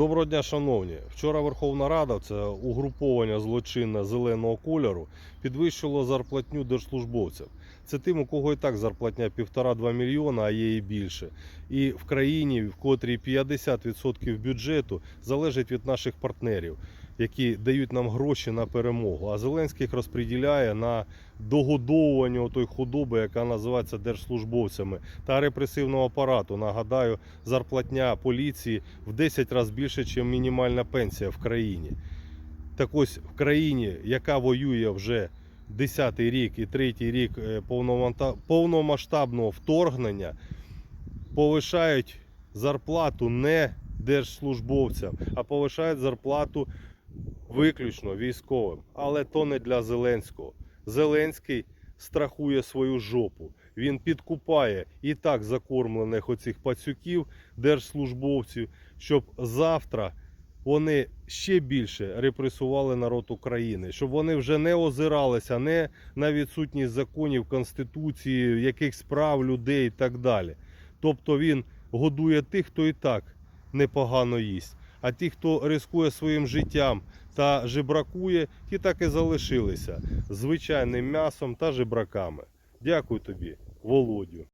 Доброго дня, шановні. Вчора Верховна Рада, це угруповання злочинне зеленого кольору, підвищило зарплатню держслужбовців. Це тим, у кого і так зарплатня 1,5-2 мільйона, а є і більше. І в країні, в котрій 50% бюджету залежить від наших партнерів, які дають нам гроші на перемогу. А Зеленський їх розподіляє на догодовування той худоби, яка називається держслужбовцями, та репресивного апарату. Нагадаю, зарплатня поліції в 10 разів більше, ніж мінімальна пенсія в країні. Так ось в країні, яка воює вже 10-й рік і третій рік е, повномасштабного вторгнення, повишають зарплату не держслужбовцям, а повишають зарплату виключно військовим. Але то не для Зеленського. Зеленський страхує свою жопу. Він підкупає і так закормлених оцих пацюків, держслужбовців, щоб завтра вони ще більше репресували народ України, щоб вони вже не озиралися не на відсутність законів, конституції, якихось прав людей і так далі. Тобто він годує тих, хто і так непогано їсть. А ті, хто рискує своїм життям та жебракує, ті так і залишилися звичайним м'ясом та жебраками. Дякую тобі, Володю.